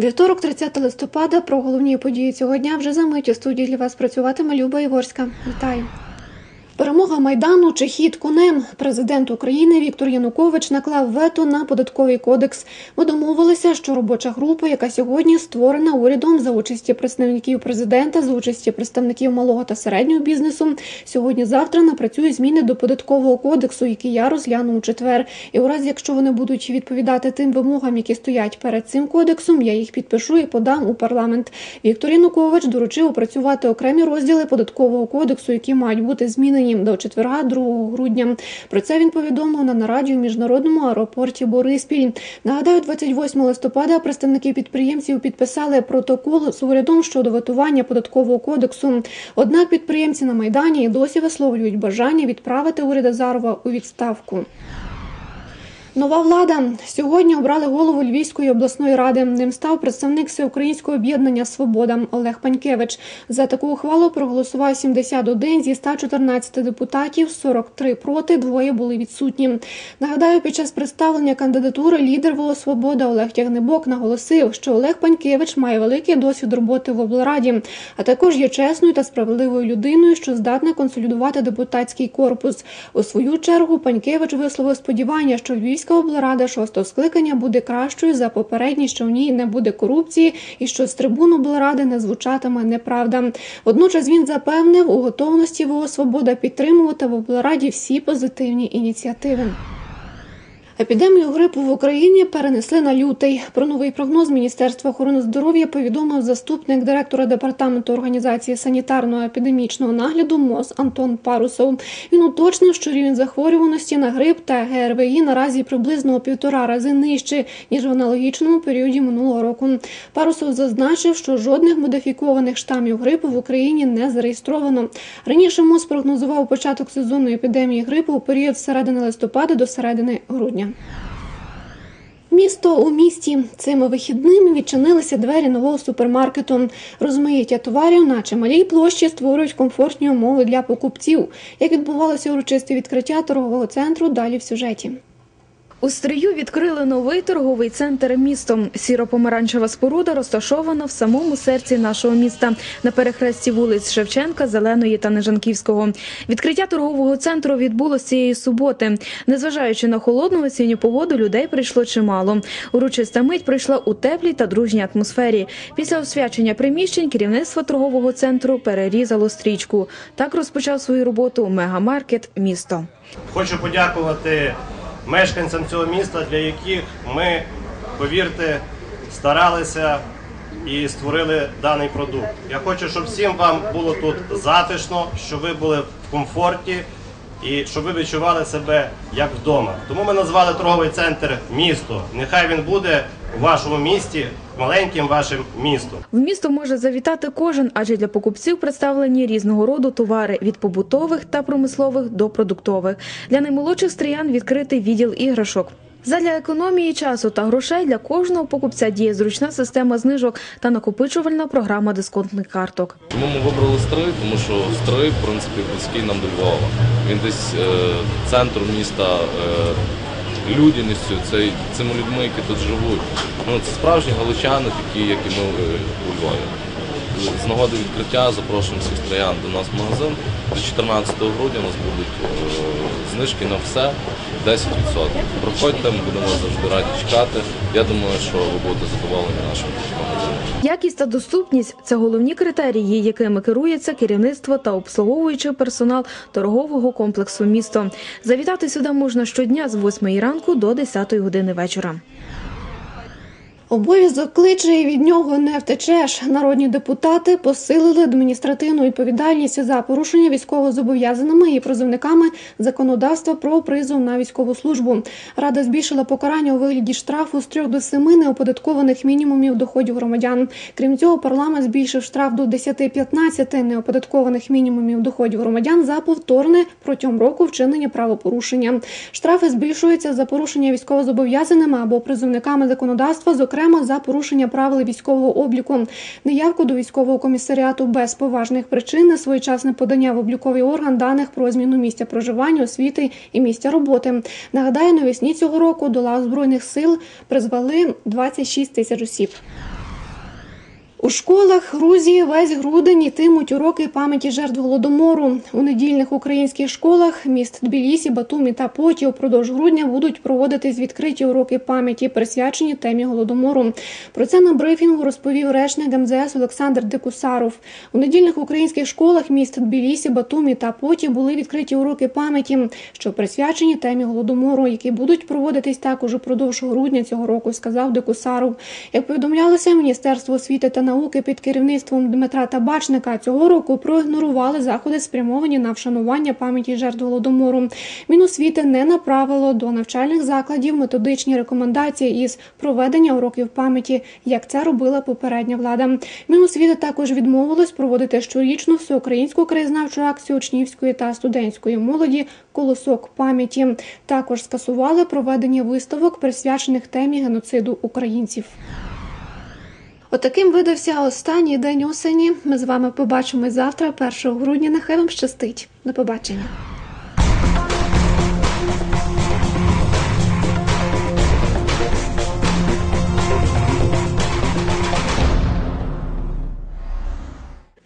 Вівторок, 30 листопада, про головні події цього дня вже за мить у студії для вас працюватиме Люба Ігорська. Вітаю. Перемога майдану чи хід конем. Президент України Віктор Янукович наклав вето на податковий кодекс. Ми домовилися, що робоча група, яка сьогодні створена урядом за участі представників президента, за участі представників малого та середнього бізнесу, сьогодні-завтра напрацює зміни до податкового кодексу, які я розгляну у четвер. І у разі, якщо вони будуть відповідати тим вимогам, які стоять перед цим кодексом, я їх підпишу і подам у парламент. Віктор Янукович доручив опрацювати окремі розділи податкового кодексу, які мають бути змінені до четверга, 2 грудня. Про це він повідомив на нараді у міжнародному аеропорті Бориспіль. Нагадаю, 28 листопада представники підприємців підписали протокол з урядом щодо ветування податкового кодексу. Однак підприємці на майдані і досі висловлюють бажання відправити уряд Азарова у відставку. Нова влада сьогодні обрали голову Львівської обласної ради. Ним став представник всеукраїнського об'єднання Свобода Олег Панькевич. За таку ухвалу проголосував 71 зі 114 депутатів, 43 проти, двоє були відсутні. Нагадаю, під час представлення кандидатури лідер Волосвобода Олег Тягнебок наголосив, що Олег Панькевич має великий досвід роботи в облраді, а також є чесною та справедливою людиною, що здатна консолідувати депутатський корпус. У свою чергу Панькевич висловив сподівання, що Львівська Львівська облрада шостого скликання буде кращою за попередні, що в ній не буде корупції і що з трибун облради не звучатиме неправда. Водночас він запевнив у готовності ВО «Свобода» підтримувати в облраді всі позитивні ініціативи. Епідемію грипу в Україні перенесли на лютий. Про новий прогноз Міністерства охорони здоров'я повідомив заступник директора департаменту організації санітарного епідемічного нагляду МОЗ Антон Парусов. Він уточнив, що рівень захворюваності на грип та ГРВІ наразі приблизно у півтора рази нижче ніж в аналогічному періоді минулого року. Парусов зазначив, що жодних модифікованих штамів грипу в Україні не зареєстровано. Раніше МОЗ прогнозував початок сезонної епідемії грипу у період з середини листопада до середини грудня. Місто у місті цими вихідними відчинилися двері нового супермаркету. Розмиття товарів на чималій площі створюють комфортні умови для покупців. Як відбувалося урочисте відкриття торгового центру, далі в сюжеті. У Стрию відкрили новий торговий центр містом. Сіро-помаранчева споруда розташована в самому серці нашого міста на перехресті вулиць Шевченка, Зеленої та Нежанківського. Відкриття торгового центру відбулося цієї суботи. Незважаючи на холодну осінню погоду, людей прийшло чимало. Урочиста мить пройшла у теплій та дружній атмосфері. Після освячення приміщень керівництво торгового центру перерізало стрічку. Так розпочав свою роботу мегамаркет місто. Хочу подякувати мешканцям цього міста, для яких ми, повірте, старалися і створили даний продукт. Я хочу, щоб всім вам було тут затишно, щоб ви були в комфорті і щоб ви відчували себе як вдома. Тому ми назвали торговий центр місто. Нехай він буде у вашому місті маленьким вашим містом. В місто може завітати кожен, адже для покупців представлені різного роду товари від побутових та промислових до продуктових. Для наймолодших стріян відкритий відділ іграшок. Задля економії часу та грошей для кожного покупця діє зручна система знижок та накопичувальна програма дисконтних карток. Чому ми вибрали Стрий? Тому що Стрий, в принципі, близький нам до Львова. Він десь е, центр міста е, людяністю, це цими людьми, які тут живуть. Ну, це справжні галичани, такі, як і ми е, у Львові. З нагоди відкриття запрошуємо всіх троян до нас в магазин. До 14 грудня у нас будуть е, знижки на все 10%. Приходьте, ми будемо завжди раді чекати. Я думаю, що ви будете задоволені нашим магазином. Якість та доступність це головні критерії, якими керується керівництво та обслуговуючий персонал торгового комплексу місто. Завітати сюди можна щодня з 8 ранку до 10 години вечора. Обов'язок кличе і від нього не втечеш. Народні депутати посилили адміністративну відповідальність за порушення військовозобов'язаними і призовниками законодавства про призов на військову службу. Рада збільшила покарання у вигляді штрафу з 3 до 7 неоподаткованих мінімумів доходів громадян. Крім цього, парламент збільшив штраф до 10-15 неоподаткованих мінімумів доходів громадян за повторне протягом року вчинення правопорушення. Штрафи збільшуються за порушення військовозобов'язаними або призовниками законодавства, зокрема за порушення правил військового обліку, неявку до військового комісаріату без поважних причин, несвоєчасне подання в обліковий орган даних про зміну місця проживання, освіти і місця роботи. Нагадаю, навесні цього року до лав збройних сил призвали 26 тисяч осіб. У школах Грузії весь грудень йтимуть уроки пам'яті жертв голодомору. У недільних українських школах міст Тбілісі, Батумі та Поті упродовж грудня будуть проводитись відкриті уроки пам'яті, присвячені темі голодомору. Про це на брифінгу розповів речник МЗС Олександр Декусаров. У недільних українських школах міст Тбілісі, Батумі та Поті були відкриті уроки пам'яті, що присвячені темі голодомору, які будуть проводитись також упродовж грудня цього року, сказав Декусаров. Як повідомлялося, Міністерство освіти та науки під керівництвом Дмитра Табачника цього року проігнорували заходи, спрямовані на вшанування пам'яті жертв голодомору. Міносвіти не направило до навчальних закладів методичні рекомендації із проведення уроків пам'яті, як це робила попередня влада. Міносвіти також відмовилось проводити щорічну всеукраїнську краєзнавчу акцію учнівської та студентської молоді Колосок пам'яті. Також скасували проведення виставок, присвячених темі геноциду українців. Отаким видався останній день осені. Ми з вами побачимось завтра, 1 грудня. Нехай вам щастить. До побачення.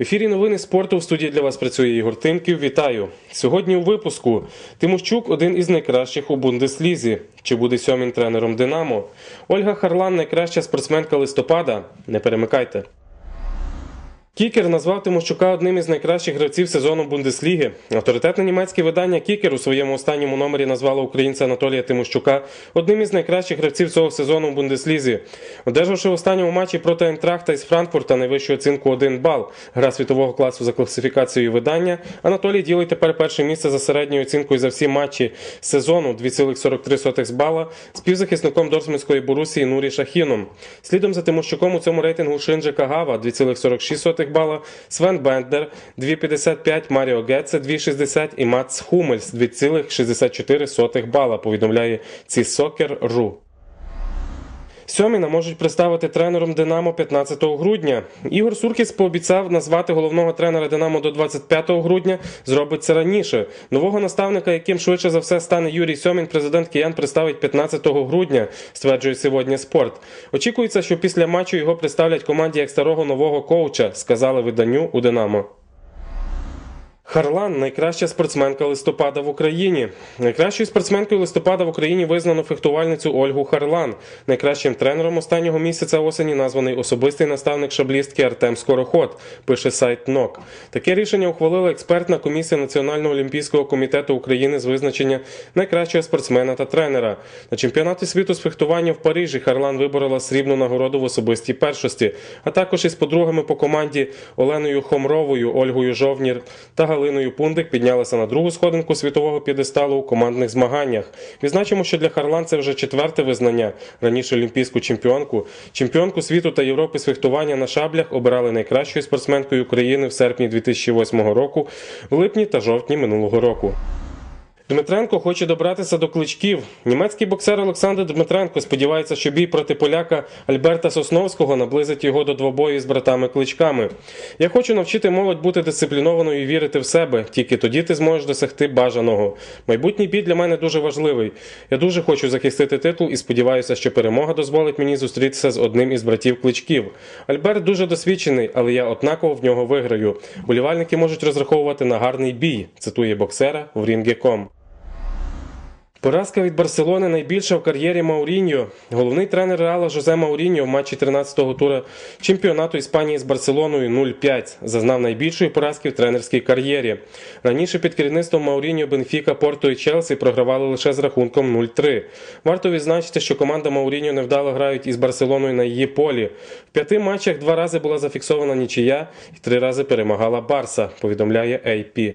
Ефірі новини спорту в студії для вас працює Ігор Тимків. Вітаю сьогодні. У випуску Тимощук один із найкращих у Бундеслізі. Чи буде сьомін тренером Динамо? Ольга Харлан найкраща спортсменка листопада. Не перемикайте. Кікер назвав Тимощука одним із найкращих гравців сезону Бундесліги. Авторитетне німецьке видання Кікер у своєму останньому номері назвало українця Анатолія Тимощука одним із найкращих гравців цього сезону в Бундеслізі. Одержавши в останньому матчі проти Ентрахта із Франкфурта найвищу оцінку 1 бал. Гра світового класу за класифікацією видання. Анатолій ділить тепер перше місце за середньою оцінкою за всі матчі сезону 2,43 бала з півзахисником Дортмундської Борусії Нурі Шахіном. Слідом за Тимощуком у цьому рейтингу Шинджи Кагава 2,46 бала, Свен Бендер 2,55, Маріо Гетце 2,60 і Мац Хумельс 2,64 бала, повідомляє Цісокер.ру. Сьоміна можуть представити тренером Динамо 15 грудня. Ігор Суркіс пообіцяв назвати головного тренера Динамо до 25 грудня. Зробить це раніше. Нового наставника, яким швидше за все стане Юрій Сьомін, президент Киян представить 15 грудня, стверджує сьогодні спорт. Очікується, що після матчу його представлять команді як старого нового коуча, сказали виданню у Динамо. Харлан найкраща спортсменка листопада в Україні. Найкращою спортсменкою листопада в Україні визнано фехтувальницю Ольгу Харлан. Найкращим тренером останнього місяця осені названий особистий наставник шаблістки Артем Скороход. Пише сайт НОК. Таке рішення ухвалила експертна комісія Національного олімпійського комітету України з визначення найкращого спортсмена та тренера. На чемпіонаті світу з фехтування в Парижі Харлан виборола срібну нагороду в особистій першості, а також із подругами по команді Оленою Хомровою, Ольгою Жовнір та Галиною Пундик піднялася на другу сходинку світового п'єдесталу у командних змаганнях. Відзначимо, що для Харлан це вже четверте визнання. Раніше олімпійську чемпіонку, чемпіонку світу та Європи з фехтування на шаблях обирали найкращою спортсменкою України в серпні 2008 року, в липні та жовтні минулого року. Дмитренко хоче добратися до кличків. Німецький боксер Олександр Дмитренко сподівається, що бій проти поляка Альберта Сосновського наблизить його до двобою з братами кличками. Я хочу навчити молодь бути дисциплінованою і вірити в себе. Тільки тоді ти зможеш досягти бажаного. Майбутній бій для мене дуже важливий. Я дуже хочу захистити титул і сподіваюся, що перемога дозволить мені зустрітися з одним із братів кличків. Альберт дуже досвідчений, але я однаково в нього виграю. Болівальники можуть розраховувати на гарний бій. Цитує боксера в Рінгеком. Поразка від Барселони найбільша в кар'єрі Мауріньо. Головний тренер Реала Жозе Мауріньо в матчі 13-го тура чемпіонату Іспанії з Барселоною 0-5 зазнав найбільшої поразки в тренерській кар'єрі. Раніше під керівництвом Мауріньо Бенфіка, Порто і Челсі програвали лише з рахунком 0-3. Варто відзначити, що команда Мауріньо невдало грають із Барселоною на її полі. В п'яти матчах два рази була зафіксована нічия і три рази перемагала Барса, повідомляє AP.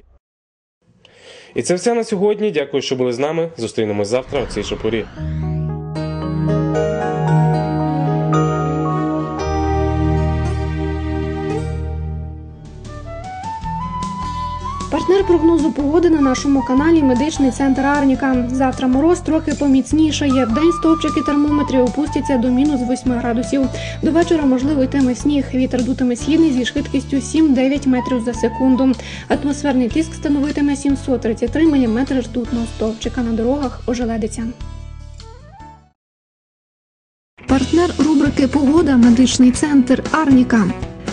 І це все на сьогодні. Дякую, що були з нами. Зустрінемось завтра у цій шапорі. Партнер прогнозу погоди на нашому каналі Медичний центр Арніка. Завтра мороз трохи поміцнішає. Вдень стовпчики термометрів опустяться до мінус 8 градусів. До вечора можливо йтиме сніг. Вітер дутиме східний зі швидкістю 7-9 метрів за секунду. Атмосферний тиск становитиме 733 мм ртутного стовпчика на дорогах ожеледиця. Партнер рубрики Погода медичний центр Арніка.